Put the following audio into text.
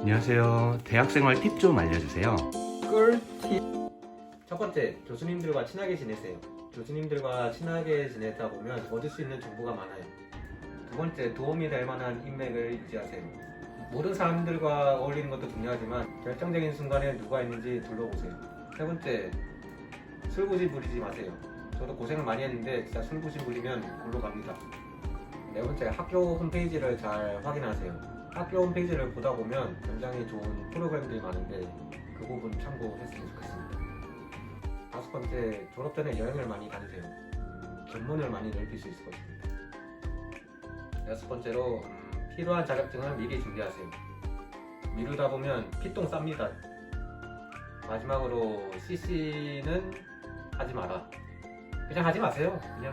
안녕하세요. 대학생활 팁 좀 알려주세요. 꿀팁. 첫 번째 교수님들과 친하게 지내세요. 교수님들과 친하게 지내다 보면 얻을 수 있는 정보가 많아요. 두 번째 도움이 될 만한 인맥을 유지하세요. 모든 사람들과 어울리는 것도 중요하지만 결정적인 순간에 누가 있는지 둘러보세요. 세 번째 술부지 부리지 마세요. 저도 고생을 많이 했는데 진짜 술부지 부리면 골로 갑니다. 네 번째 학교 홈페이지를 잘 확인하세요 학교 홈페이지를 보다 보면 굉장히 좋은 프로그램들이 많은데 그 부분 참고했으면 좋겠습니다. 다섯 번째, 졸업 전에 여행을 많이 다니세요. 음, 견문을 많이 넓힐 수 있을 것입니다. 여섯 번째로, 음, 필요한 자격증을 미리 준비하세요. 미루다 보면 피똥 쌉니다. 마지막으로, CC는 하지 마라. 그냥 하지 마세요. 그냥